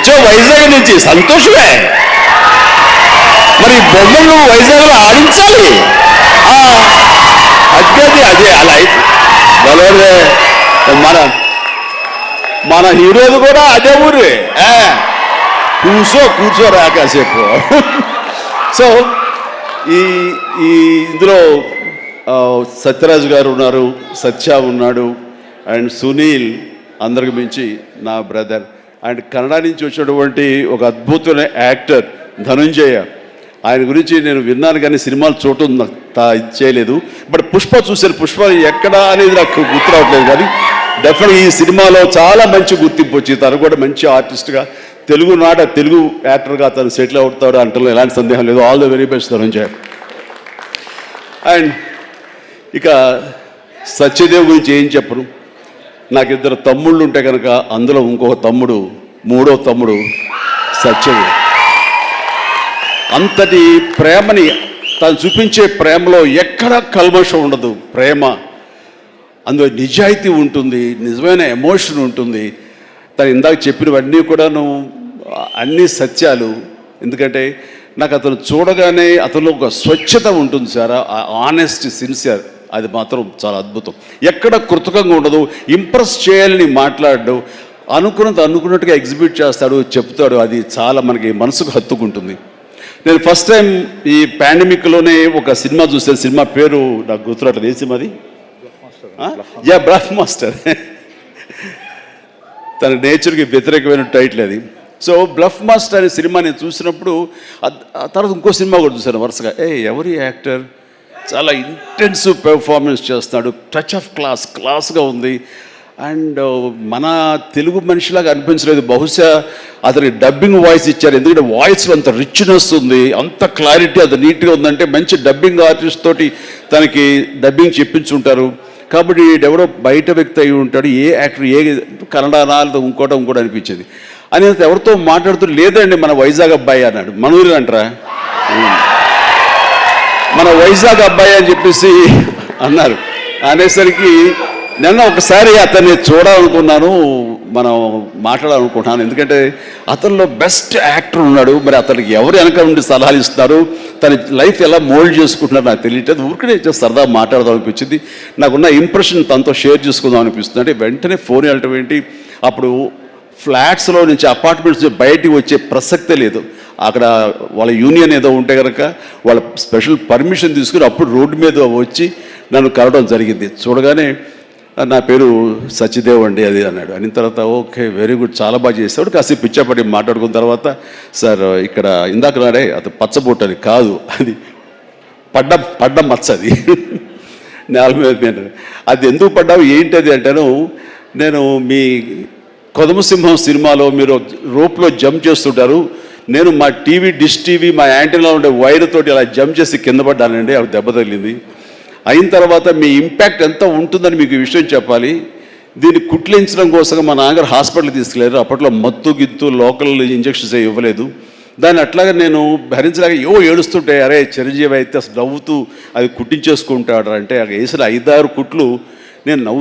వచ్చావు వైజాగ్ నుంచి. సంతోషమే. మరి బొమ్మలు నువ్వు వైజాగ్లో ఆడించాలి. ఆ, అదే అదే అలా అయితే. మన మన హీరోది కూడా అదే ఊరే. కూర్చో కూర్చో కూర్చోరా కాసేపు సో ఈ ఈ ఇందులో సత్యరాజు గారు ఉన్నారు సత్య ఉన్నాడు అండ్ సునీల్ అందరికి మించి నా బ్రదర్. అండ్ కన్నడ నుంచి వచ్చినటువంటి ఒక అద్భుతమైన యాక్టర్ ధనుంజయ. ఆయన గురించి నేను విన్నాను కానీ సినిమాలు చూడటం నాకు చేయలేదు బట్ పుష్ప చూశాను. పుష్ప ఎక్కడ అనేది నాకు గుర్తు రావట్లేదు కానీ డెఫినెట్ ఈ సినిమాలో చాలా మంచి గుర్తింపు వచ్చింది. తను కూడా మంచి ఆర్టిస్ట్గా తెలుగు నాట తెలుగు యాక్టర్గా తను సెటిల్ అవుతాడు అంటే ఎలాంటి సందేహం లేదు. All the very best Dhanunjaya. And ఇక సత్యదేవ్ గురించి ఏం చెప్పను? నాకు ఇద్దరు తమ్ముళ్ళు ఉంటే కనుక అందులో ఇంకొక తమ్ముడు మూడో తమ్ముడు సత్యదేవ్ అంతటి ప్రేమని తను చూపించే ప్రేమలో ఎక్కడ కల్మషం ఉండదు. ప్రేమ అందులో నిజాయితీ ఉంటుంది నిజమైన ఎమోషన్ ఉంటుంది. తను ఇందాక చెప్పినవన్నీ కూడాను అన్ని సత్యాలు. ఎందుకంటే నాకు అతను చూడగానే అతను ఒక స్వచ్ఛత ఉంటుంది సార్ ఆనెస్ట్ సిన్సియర్ అది మాత్రం చాలా అద్భుతం. ఎక్కడ కృతకంగా ఉండదు ఇంప్రెస్ చేయాలని మాట్లాడడు అనుకున్నది అనుకున్నట్టుగా ఎగ్జిబిట్ చేస్తాడు చెప్తాడు అది చాలా మనకి మనసుకు హత్తుకుంటుంది. నేను ఫస్ట్ టైం ఈ పాండమిక్లోనే ఒక సినిమా చూసాను సినిమా పేరు నాకు గుర్తురాట్లేదు ఏ సినిమా అది? యా బ్రాఫ్ మాస్టర్ తన నేచర్కి వ్యతిరేకమైన టైటిల్ అది. సో బ్లఫ్ మాస్టర్ అనే సినిమా నేను చూసినప్పుడు తర్వాత ఇంకో సినిమా కూడా చూశాను వరుసగా. ఏ ఎవరి యాక్టర్? చాలా ఇంటెన్సివ్ పెర్ఫార్మెన్స్ చేస్తున్నాడు. టచ్ ఆఫ్ క్లాస్ క్లాస్గా ఉంది. అండ్ uh, మన తెలుగు మనిషిలాగా అనిపించలేదు. బహుశా అతనికి డబ్బింగ్ వాయిస్ ఇచ్చారు. ఎందుకంటే వాయిస్లో అంత రిచ్నెస్ ఉంది. అంత క్లారిటీ అది నీట్గా ఉందంటే మంచి డబ్బింగ్ ఆర్టిస్ట్ తోటి తనకి డబ్బింగ్ చెప్పించుంటారు. కాబట్టి ఎవరో బయట వ్యక్తి అయి ఉంటాడు. ఏ యాక్టర్ ఏ కన్నడ నాలుగు ఇంకోటో ఇంకోటి అనిపించేది. అనేది ఎవరితో మాట్లాడుతూ లేదండి మన వైజాగ్ అబ్బాయి అన్నాడు. మన అంటారా? మన వైజాగ్ అబ్బాయి అని చెప్పేసి అన్నారు. అనేసరికి నిన్న ఒకసారి అతన్ని చూడాలనుకున్నాను మనం మాట్లాడాలనుకుంటున్నాను. ఎందుకంటే అతనిలో బెస్ట్ యాక్టర్ ఉన్నాడు. మరి అతనికి ఎవరు వెనక నుండి సలహాలు ఇస్తున్నారు? తన లైఫ్ ఎలా మోల్డ్ చేసుకుంటున్నారు నాకు తెలియట్లేదు. ఊరికనే సరదా మాట్లాడదాం అనిపించింది. నాకున్న ఇంప్రెషన్ తనతో షేర్ చేసుకుందాం అనిపిస్తుంది. అంటే వెంటనే ఫోన్ వెళ్ళటం ఏంటి? అప్పుడు ఫ్లాట్స్లో నుంచి అపార్ట్మెంట్స్ నుంచి బయటికి వచ్చే ప్రసక్తే లేదు. అక్కడ వాళ్ళ యూనియన్ ఏదో ఉంటే కనుక వాళ్ళ స్పెషల్ పర్మిషన్ తీసుకుని అప్పుడు రోడ్డు మీద వచ్చి నన్ను కలవడం జరిగింది. చూడగానే నా పేరు సత్యదేవ్ అండి అది అన్నాడు. అని తర్వాత ఓకే వెరీ గుడ్ చాలా బాగా చేస్తాడు కాసేపు పిచ్చపడి మాట్లాడుకున్న తర్వాత సార్ ఇక్కడ ఇందాక నాడే అది పచ్చబొట్టు అది కాదు అది పడ్డ పడ్డ మచ్చ అది నేల మీద నేను అది ఎందుకు పడ్డావు? ఏంటి అది? అంటాను. నేను మీ కొదమసింహం సినిమాలో మీరు రోప్లో జంప్ చేస్తుంటారు నేను మా టీవీ డిష్ టీవీ మా యాంటీలో ఉండే వైర్ తోటి అలా జంప్ చేసి కింద పడ్డానండి అవి దెబ్బ తగిలింది. అయిన తర్వాత మీ ఇంపాక్ట్ ఎంత ఉంటుందని మీకు ఈ విషయం చెప్పాలి. దీన్ని కుట్లించడం కోసం మా నాన్నగారు హాస్పిటల్ తీసుకెళ్ళారు అప్పట్లో మత్తు గిత్తు లోకల్ ఇంజక్షన్స్ ఇవ్వలేదు. దాన్ని అట్లాగే నేను భరించలేక ఏవో ఏడుస్తుంటే అరే చిరంజీవి అయితే అసలు నవ్వుతూ అది కుట్టించేసుకుంటాడు అంటే అక్కడ వేసిన ఐదారు కుట్లు నేను నవ్వు